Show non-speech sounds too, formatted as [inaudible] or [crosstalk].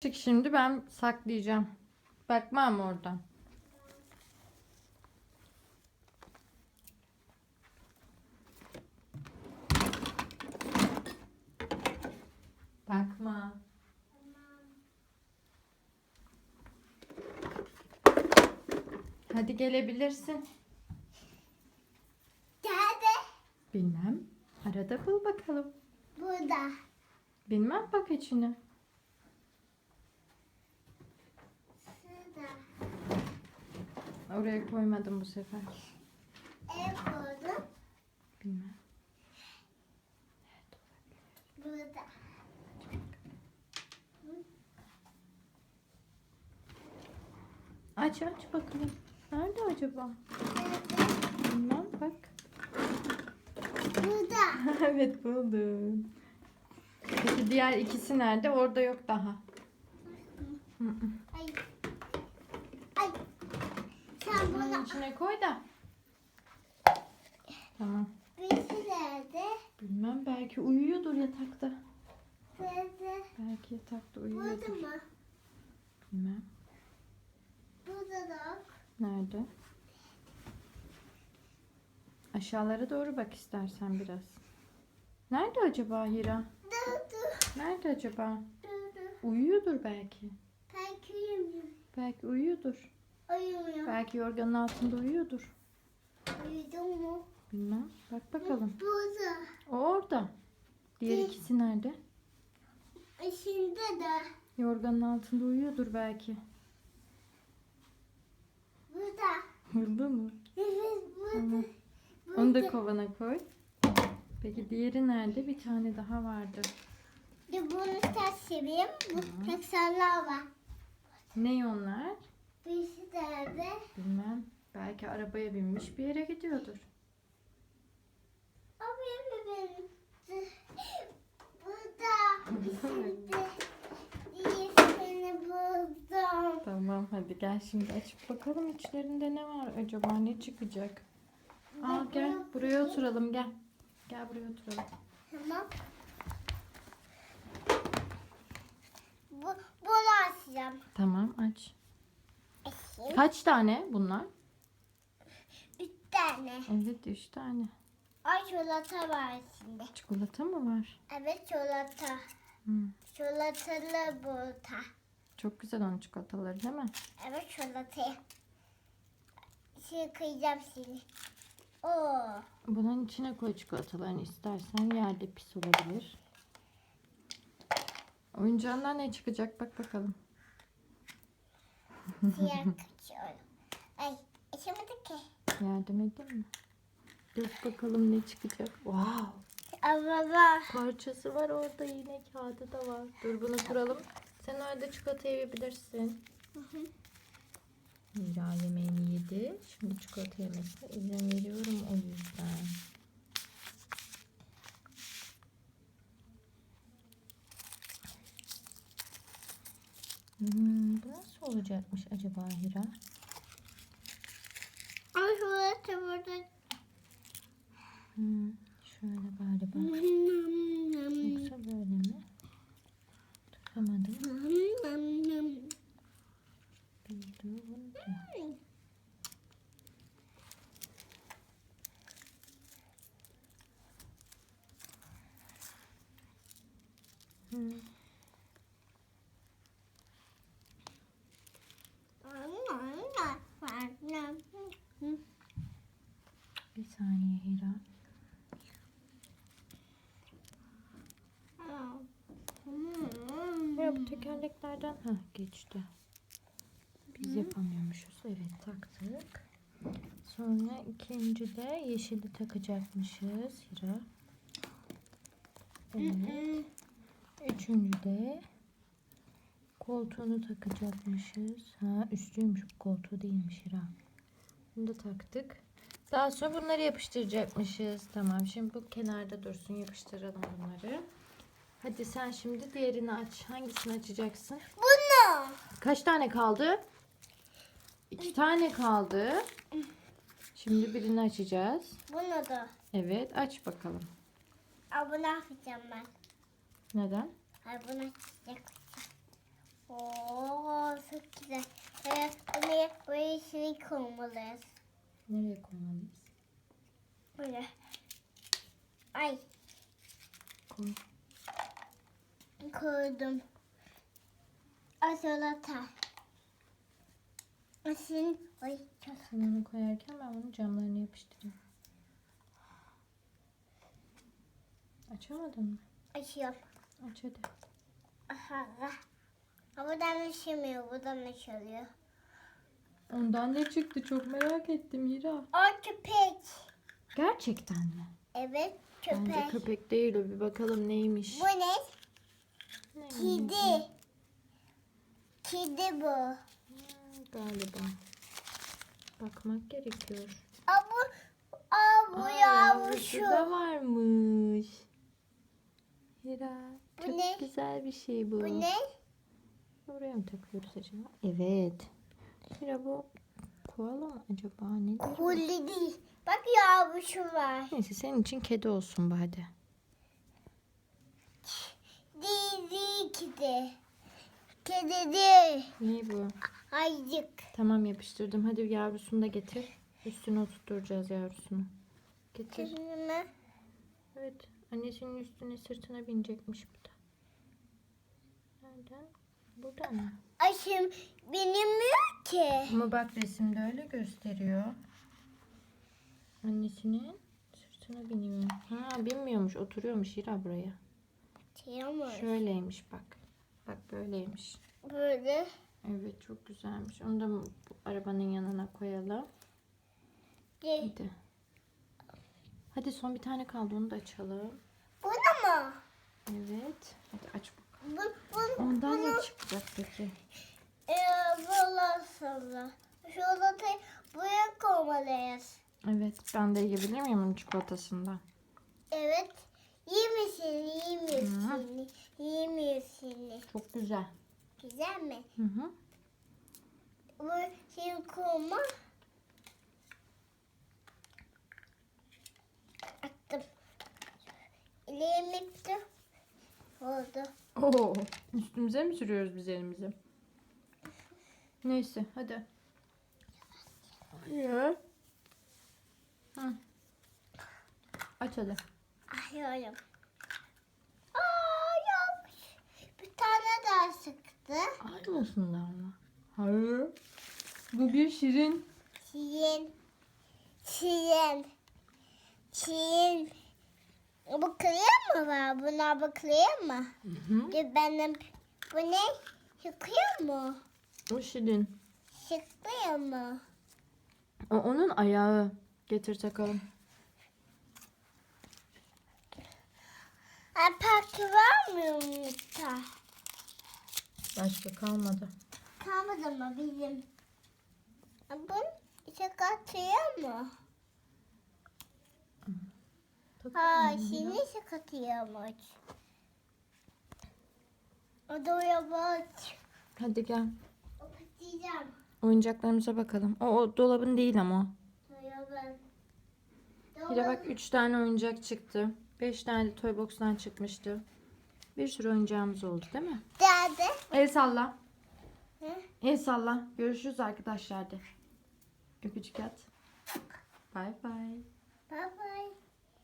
Çık şimdi ben saklayacağım. Bakmam oradan. Bakma. Hadi gelebilirsin. Nerede? Bilmem. Arada bul bakalım. Burada. Bilmem bak içine. Oraya koymadım bu sefer. Ev buldum. Bilmem. Burada. Aç aç bakalım. Nerede acaba? Bilmem bak. Burada. [laughs] evet buldum. Peki diğer ikisi nerede? Orada yok daha. Hı hı. Ay. Ay. Sen Bunun bunu içine koy da. Tamam. birisi nerede? Bilmem belki uyuyordur yatakta. Nerede? Belki yatakta Burada uyuyordur. mı? Bilmem. Burada da. Nerede? Aşağılara doğru bak istersen biraz. Nerede acaba Hira? Nerede acaba? Uyuyordur belki. Ben köyüm. Belki uyuyordur. Uyumuyor. Belki yorganın altında uyuyordur. Uyudun mu? Bilmem. Bak bakalım. Burada. O orada. Diğer ikisi nerede? İçinde de. Yorganın altında uyuyordur belki. Burada. Burada mı? Evet burada. Tamam. Onu da kovana koy. Peki diğeri nerede? Bir tane daha vardı. Ya bunu ters çevireyim. Bu tekserler var. Ne onlar? Birisi nerede? Bilmem. Belki arabaya binmiş bir yere gidiyordur. O benim benim. Burada. İçinde. Diyesini buldum. Tamam hadi gel şimdi açıp bakalım içlerinde ne var acaba ne çıkacak? Aa gel buraya oturalım gel. Gel buraya oturalım. Tamam. Bu, bunu açacağım. Tamam aç. Kaç tane bunlar? Üç tane. Evet üç tane. Ay çikolata var içinde. Çikolata mı var? Evet çikolata. Hmm. Çikolatalı burada. Çok güzel onun çikolataları değil mi? Evet çikolatayı. Şimdi kıyacağım seni. Oo. Bunun içine koy çikolatalarını istersen yerde pis olabilir. Oyuncağından ne çıkacak bak bakalım. Siyah [laughs] kaçıyorum. Ay açamadık ki. Yardım edeyim mi? Dök bakalım ne çıkacak. Wow. Bak. Parçası var orada yine kağıdı da var. Dur bunu kuralım. Sen orada çikolata yiyebilirsin. Mira yemeğini yedi. Şimdi çikolata yemesine izin veriyorum o yüzden. Hmm, olacakmış acaba Hira? Ay çikolata burada. Hmm, şöyle galiba. Yoksa böyle mi? Tutamadım. Hmm. Bir saniye Hira. Ya bu tekerleklerden ha geçti. Biz yapamıyormuşuz. Evet taktık. Sonra ikinci de yeşili takacakmışız Hira. Evet. Üçüncü de koltuğunu takacakmışız. Ha üstlüymüş bu koltuğu değilmiş Hira. Bunu da taktık. Daha sonra bunları yapıştıracakmışız. Tamam şimdi bu kenarda dursun yapıştıralım bunları. Hadi sen şimdi diğerini aç. Hangisini açacaksın? Bunu. Kaç tane kaldı? İki tane kaldı. Şimdi birini açacağız. Bunu da. Evet aç bakalım. Aa, bunu açacağım ben. Neden? Ay bunu açacak. Oo çok güzel. Evet, bunu buraya şuraya şey koymalıyız. Nereye koymalıyız? Böyle. Koydum. Asalata. Asin. Ay çok. Sen onu koyarken ben bunun camlarını yapıştırayım. Açamadın mı? Açıyorum. Aç hadi. Aha. Ha, buradan açılmıyor. Buradan açılıyor. Ondan ne çıktı çok merak ettim Hira. O köpek. Gerçekten mi? Evet Bence köpek. köpek değil o bir bakalım neymiş. Bu ne? Kedi. Kedi bu. Hmm, Galiba. Bakmak gerekiyor. Aa bu, aa bu Aa, yavrusu. da varmış. Hira. Bu Çok ne? güzel bir şey bu. Bu ne? Oraya mı takıyoruz acaba? Evet. Hira bu koala mı acaba nedir? bu? Kulli değil. Bak yavrusu var. Neyse senin için kedi olsun bu hadi. Değil değil kedi. Kedi değil. Ne bu? Ayıcık. Tamam yapıştırdım. Hadi yavrusunu da getir. Üstüne oturtacağız yavrusunu. Getir. Kendime. Evet. Annesinin üstüne sırtına binecekmiş bu da. Nereden? Buradan mı? Aşım bilmiyor ki. Ama bak resimde öyle gösteriyor. Annesinin sırtına biniyor. Ha binmiyormuş. Oturuyormuş Hira buraya. Tamam. Şöyleymiş bak. Bak böyleymiş. Böyle. Evet çok güzelmiş. Onu da bu arabanın yanına koyalım. Değil. Hadi. Hadi son bir tane kaldı onu da açalım. Bunu mu? Evet. Hadi aç bakalım. Bu, bu, Ondan bunu, ne çıkacak peki? Ee, böyle sonra. Şurada da buraya koymalıyız. Evet ben de yiyebilir miyim çikolatasından? İyi misin? Çok güzel. Güzel mi? Hı hı. Bu şey koyma. Attım. Elimi tuttum. Oldu. Oo, üstümüze mi sürüyoruz biz elimizi? Neyse hadi. Hı. Aç hadi. Ayıyorum. Aa yok. Bir tane daha sıktı. Aynısından mı? Hayır. Bu bir şirin. Çiğin. Çiğin. Çiğin. Bu kırıyor mu var? Buna bakıyor mu? Hı hı. Dur benim. Bu ne? Yıkıyor mu? O şirin. Sıkıyor mu? O onun ayağı. Getir takalım. Parkı var mı yumurta? Başka kalmadı. Kalmadı mı bizim? Bu içe katıyor mu? Ha şimdi içe katıyormuş. O da oraya bak. Hadi gel. O patlayacağım. Oyuncaklarımıza bakalım. O, o dolabın değil ama. Ben. Bir de bak 3 tane oyuncak çıktı. 5 tane de Toy Box'tan çıkmıştı. Bir sürü oyuncağımız oldu değil mi? Dede. El salla. Hı? El salla. Görüşürüz arkadaşlar de. Öpücük at. Bay bay. Bye bye.